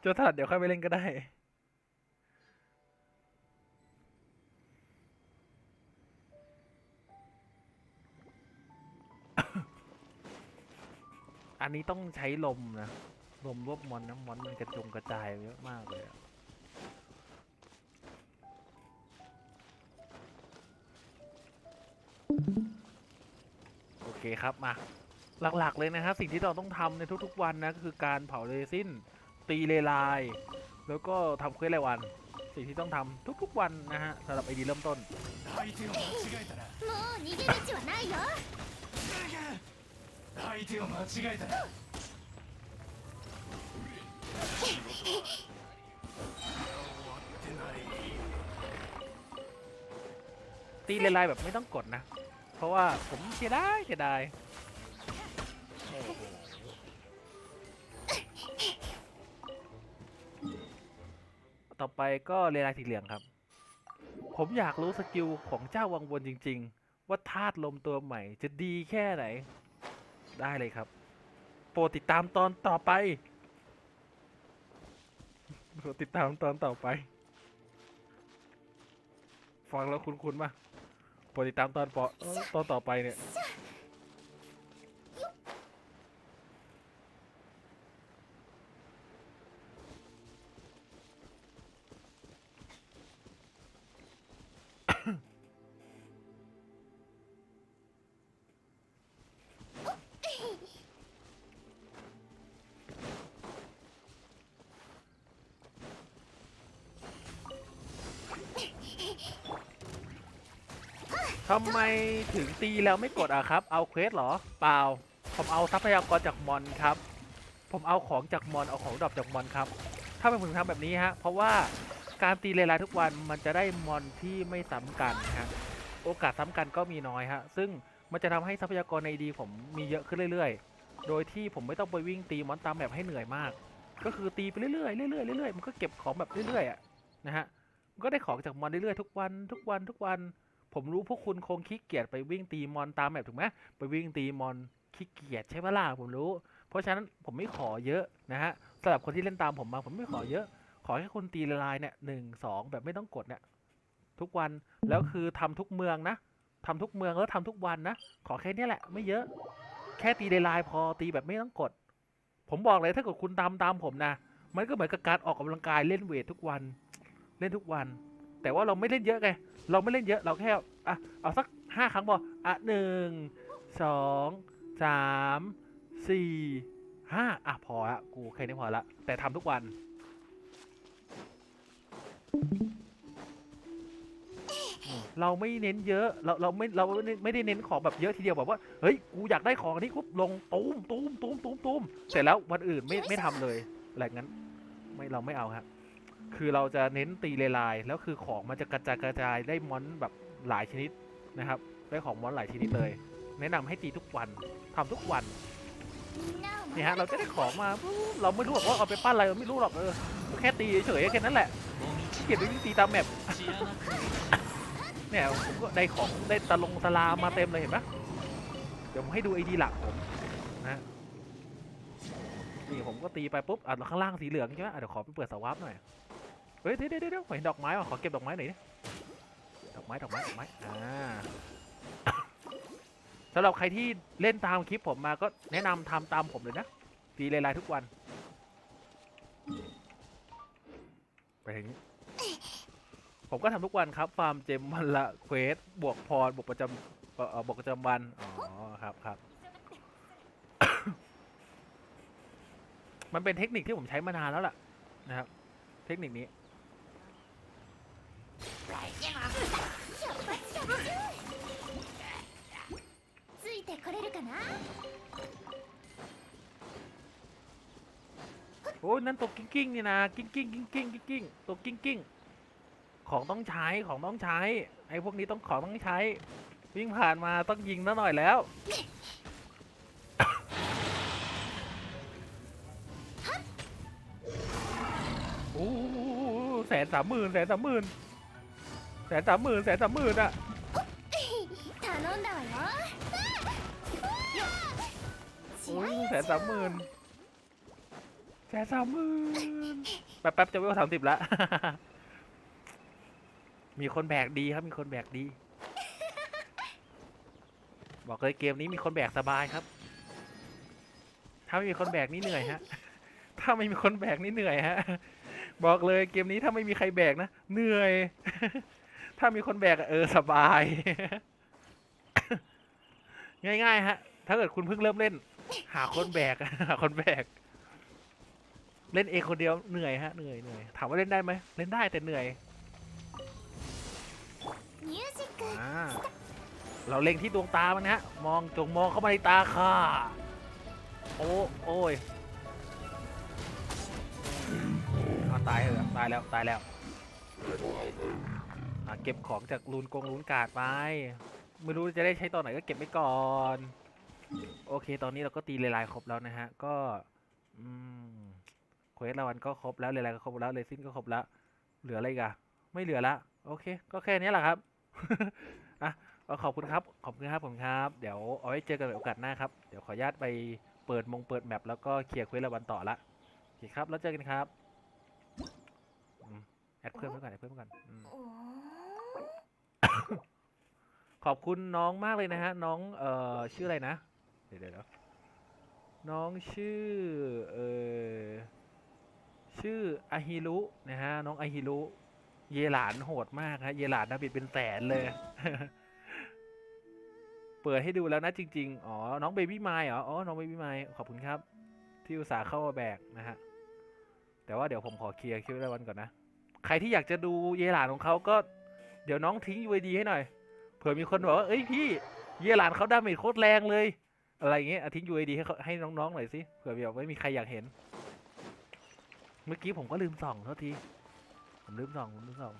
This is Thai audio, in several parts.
โจถนัดเดี๋ยวค่อยไปเล่นก็ได้ อันนี้ต้องใช้ลมนะ ลมรวบมอนนะมอนมันกระจงกระจายเยอะมากเลยอะโอเคครับมาหลักๆเลยนะครับสิ่งที่เราต้องทำในทุกๆวันนะก็คือการเผาเรซิน ตีเลไลายแล้วก็ทำเควสรายวัน สิ่งที่ต้องทำทุกๆวันนะฮะสำหรับไอดีเริ่มต้น 相手を間違えたらもう逃げ道はないよ相手を間違えたら終わってない ตีเลไลายแบบไม่ต้องกดนะ เพราะว่าผมเสียดายเสียดาย ต่อไปก็เลไลายสีเหลืองครับ ผมอยากรู้สกิลของเจ้าวังวนจริง ๆ ว่าธาตุลมตัวใหม่จะดีแค่ไหน ได้เลยครับ โปรดติดตามตอนต่อไปโปรดติดตามตอนต่อไป ฟังแล้วคุ้นๆป่ะโปรดติดตามตอนปอตอนต่อไปเนี่ย ทำไมถึงตีแล้วไม่กดอะครับ เอาเควสเหรอ เปล่า ผมเอาทรัพยากรจากมอนครับ ผมเอาของจากมอน เอาของดรอปจากมอนครับ ถ้าเป็นผมทำแบบนี้ฮะ เพราะว่าการตีเลไลทุกวันมันจะได้มอนที่ไม่ซ้ำกันฮะ โอกาสซ้ำกันก็มีน้อยฮะ ซึ่งมันจะทำให้ทรัพยากรในดีผมมีเยอะขึ้นเรื่อยๆ โดยที่ผมไม่ต้องไปวิ่งตีมอนตามแบบให้เหนื่อยมาก ก็คือตีไปเรื่อยๆ เรื่อยๆ เรื่อยๆ มันก็เก็บของแบบเรื่อยๆอะนะฮะ ก็ได้ของจากมอนเรื่อยๆ ทุกวัน ทุกวัน ทุกวัน ผมรู้พวกคุณคงขี้เกียจไปวิ่งตีมอนตามแบบถูกไหมไปวิ่งตีมอนขี้เกียจใช่ไหมล่ะผมรู้ เพราะฉะนั้นผมไม่ขอเยอะนะฮะสำหรับคนที่เล่นตามผมมาผมไม่ขอเยอะ ขอแค่คุณตีละลายเนี่ยหนึ่งสองแบบไม่ต้องกดเนี่ยทุกวันแล้วคือทำทุกเมืองนะทำทุกเมืองแล้วทำทุกวันนะ ขอแค่นี้แหละไม่เยอะ แค่ตีละลายพอตีแบบไม่ต้องกด ผมบอกเลยถ้าเกิดคุณตามตามผมนะ มันก็เหมือนกับการออกกำลังกายเล่นเวททุกวัน เล่นทุกวัน แต่ว่าเราไม่เล่นเยอะไง เราไม่เล่นเยอะเราแค่อะเอาสักห้าครั้งพออะหนึ่งสองสามสี่ห้าอะพอละกูแค่นี้พอละแต่ทำทุกวันเราไม่เน้นเยอะ เราเราไม่เราไม่ไม่ได้เน้นของแบบเยอะทีเดียวแบบว่าเฮ้ยกูอยากได้ของอันนี้ปุ๊บลงตูมตูมตูมตูมตูมเสร็จแล้ววันอื่นไม่ไม่ทำเลยอะไรงั้น ไม่เราไม่เอาครับ คือเราจะเน้นตีเลายแล้วคือของมันจะกระจายกระจายได้มอนแบบหลายชนิดนะครับ ได้ของมอนหลายชนิดเลย แนะนำให้ตีทุกวันทำทุกวันนี่ฮะเราจะได้ของมาเราไม่รู้หรอกว่าเอาไปปั้นอะไรเราไม่รู้หรอกเออแค่ตีเฉยแค่นั้นแหละเก็บไปตีตามแมปเนี่ยผมก็ได้ของได้ตะลงตะลามาเต็มเลยเห็นไหมเดี๋ยวผมให้ดูไอดีหลักผมนะนี่ผมก็ตีไปปุ๊บอะข้างล่างสีเหลืองใช่ไหมเดี๋ยวขอไปเปิดสวาร์ดหน่อย เฮ้ยเดี๋ยวเดี๋ยวเด้เห็นดอกไม้ว่ะขอเก็บดอกไม้หน่อยดิดอกไม้ดอกไม้ดอกไม้อ่าสำหรับใครที่เล่นตามคลิปผมมาก็แนะนำทำตามผมเลยนะตีเลไลายทุกวัน ไปถึงนี้ ผมก็ทำทุกวันครับ ฟาร์มเจมวันละเควส บวกพรบวกประจำบวกประจำวัน อ๋อ ครับครับมันเป็นเทคนิคที่ผมใช้มานานแล้วล่ะนะครับ เทคนิคนี้ โอ้ยนั่นตัวกิ้งกิ้งนี่นะกิ้งกิ้งกิ้งกิ้งกิ้งกิ้งตัวกิ้งกิ้งของต้องใช้ของต้องใช้ไอ้พวกนี้ต้องของต้องใช้ วิ่งผ่านมาต้องยิงนะหน่อยแล้วโอ้แสนสามหมื่นแสนสามหมื่นแสนสามหมื่นแสนสามหมื่นอะโอ้ยแสนสามหมื่น แสนสามหมื่นแป๊บๆจะเวลสามสิบละ มีคนแบกดีครับ มีคนแบกดี บอกเลยเกมนี้มีคนแบกสบายครับ ถ้าไม่มีคนแบกนี่เหนื่อยฮะ ถ้าไม่มีคนแบกนี่เหนื่อยฮะ บอกเลยเกมนี้ถ้าไม่มีใครแบกนะ เหนื่อย ถ้ามีคนแบกเออสบาย ง่ายๆฮะ ถ้าเกิดคุณเพิ่งเริ่มเล่น หาคนแบก หาคนแบก เล่นเองคนเดียวเหนื่อยฮะเหนื่อยเหนื่อยถามว่าเล่นได้ไหมเล่นได้แต่เหนื่อยอเราเล็งที่ดวงตามันนะฮะมองจงมองเข้ามาในตาค่ะโอ้โอยตายเล้วตายแล้วตายแล้วเก็บของจากลูนกงลูนกาดไปไม่รู้จะได้ใช้ตอนไหนก็เก็บไว้ก่อน โอเค ตอนนี้เราก็ตีลายๆครบแล้วนะฮะ ก็ อืม ควสละวันก็ครบแล้วเลไลายก็ครบแล้วเลซินก็ครบแล้ว เหลืออะไรกอะไม่เหลือละโอเค ก็แค่นี้แหละครับอะขอบคุณครับ ขอบคุณครับผมครับ เดี๋ยวเอาไว้เจอกันในโอกาสหน้าครับ เดี๋ยวขออนุญาตไปเปิดมงเปิดแมปแล้วก็เคลียร์เควสละวันต่อละโอเคครับ แล้วเจอกันครับอแอดเพื่อนไว้ก่อนแอดเพื่อนไว้ก่อนอืมおーขอบคุณน้องมากเลยนะฮะ น้องเอ่อชื่ออะไรนะ เดี๋ยวเดี๋ยวน้องชื่อเอ่อ ออาฮิรุนะฮะน้องอาฮิรุเยหลานโหดมากฮะเยหลานนะบิดเป็นแสนเลย เปิดให้ดูแล้วนะจริง ๆ อ๋อ น้องเบบี้ไมล์เหรออ๋อน้องเบบี้ไมล์ขอบคุณครับ ที่อุตส่าห์เข้ามาแบกนะฮะแต่ว่าเดี๋ยวผมขอเคลียร์คิวได้วันก่อนนะ ใครที่อยากจะดูเยหลานของเขาก็ เดี๋ยวน้องทิ้ง UID ให้หน่อยเผื่อมีคนบอกว่าเอ้ยพี่ เยหลานเขาดาเมจโคตรแรงเลย อะไรเงี้ยอะทิ้ง UID ให้เขาให้น้องๆหน่อยสิเผื่อแบบไม่มีใครอยากเห็น มื่อกี้ผมก็ลืมส่องเท่าที ผมลืมส่องผมลืมส่อง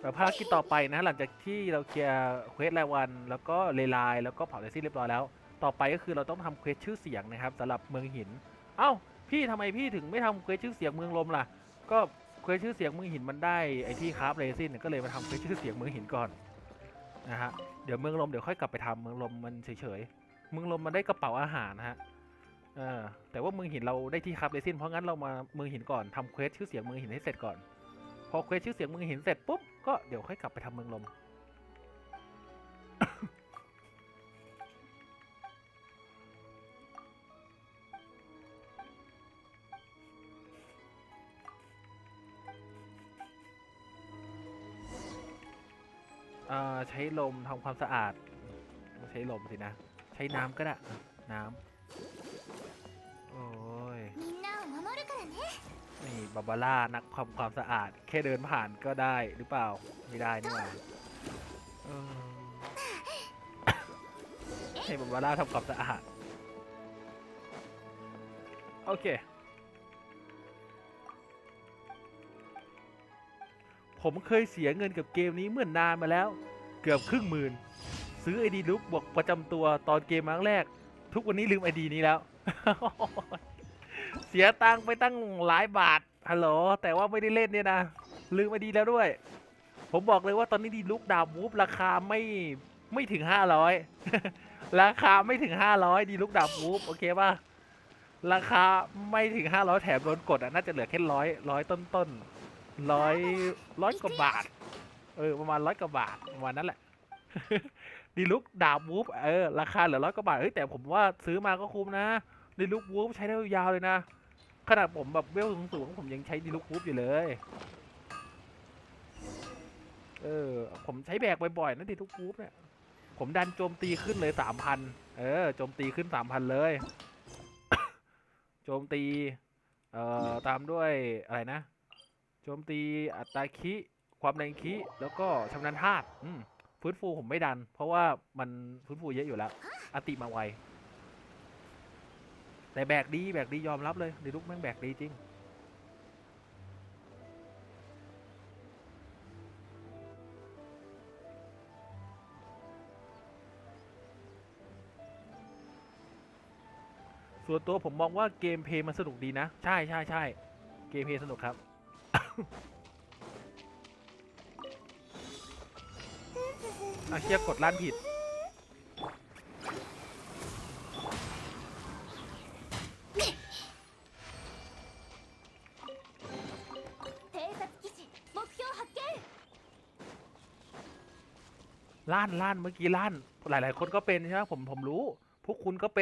แต่ภารกิจต่อไปนะหลังจากที่เราเคลียร์เควสรายวัน แล้วก็เลไลน์แล้วก็เผาเรซี่เรียบร้อยแล้ว ต่อไปก็คือเราต้องทำเควสชื่อเสียงนะครับสำหรับเมืองหิน เอ้า พี่ทำไมพี่ถึงไม่ทำเควสชื่อเสียงเมืองลมล่ะ ก็ เควสชื่อเสียงเมืองหินมันได้ไอที่คราฟเรซินก็เลยมาทำเควสชื่อเสียงเมืองหินก่อนนะฮะเดี๋ยวเมืองลมเดี๋ยวค่อยกลับไปทำเมืองลมมันเฉยๆเมืองลมมันได้กระเป๋าอาหารนะฮะเออแต่ว่าเมืองหินเราได้ที่คราฟเรซินเพราะงั้นเรามาเมืองหินก่อนทำเควสชื่อเสียงเมืองหินให้เสร็จก่อน พอเควสชื่อเสียงเมืองหินเสร็จปุ๊บก็เดี๋ยวค่อยกลับไปทำเมืองลม อ่อใช้ลมทำความสะอาด ใช้ลมสินะ ใช้น้ำก็ได้ น้ำโอ้ยนี่บาบาร่านักความความสะอาด แค่เดินผ่านก็ได้หรือเปล่า ไม่ได้นี่หว่าให้บาบาร่าทำความสะอาด โอเค ผมเคยเสียเงินกับเกมนี้เมื่อนนานมาแล้ว เกือบครึ่งหมื่น ซื้อไอดีลุกบวกประจำตัวตอนเกมครั้งแรก ทุกวันนี้ลืมไอดีนี้แล้ว เสียตังค์ไปตั้งหลายบาทฮัลโหลแต่ว่าไม่ได้เล่นเนี่ยนะ ลืมไอดีแล้วด้วย ผมบอกเลยว่าตอนนี้ดีลุกดาบวูฟราคาไม่ไม่ถึงห้าร้อยราคาไม่ถึงห้าร้อยดีลุกดาบวูฟโอเคป่ะราคาไม่ถึงห้าร้อยแถมโดนกดอะน่าจะเหลือแค่ร้อยร้อยต้นต้น ร้อยร้อยกว่าบาท เออประมาณร้อยกว่าบาทประมาณนั้นแหละ ดีลุกดาบวูฟเออราคาเหลือร้อยกว่าบาทเฮ้ยแต่ผมว่าซื้อมาก็คุ้มนะดีลุกวูฟใช้ได้ยาวเลยนะขนาดผมแบบเวลสูงๆผมยังใช้ดีลุกวูฟอยู่เลยเออผมใช้แบกบ่อยๆนะดีลุกวูฟเนี่ยผมดันโจมตีขึ้นเลยสามพันเออโจมตีขึ้นสามพันเลยโจมตี เอ่อ ตามด้วยอะไรนะ โจมตีอัตราคิความแรงคิแล้วก็ชำนาญธาตุฟื้นฟูผมไม่ดัน เพราะว่ามันฟื้นฟูเยอะอยู่แล้วอติมาไวแต่แบกดีแบกดียอมรับเลยดีลุกแม่งแบกดีจริงส่วนตัวผมมองว่าเกมเพย์มันสนุกดีนะ ใช่ใช่ใช่เกมเพย์สนุกครับ อาเชียกดล้านผิด ล้านล้านเมื่อกี้ล้าน หลาย ๆ คนก็เป็นใช่ไหมผมผมรู้ พวกคุณก็เป็น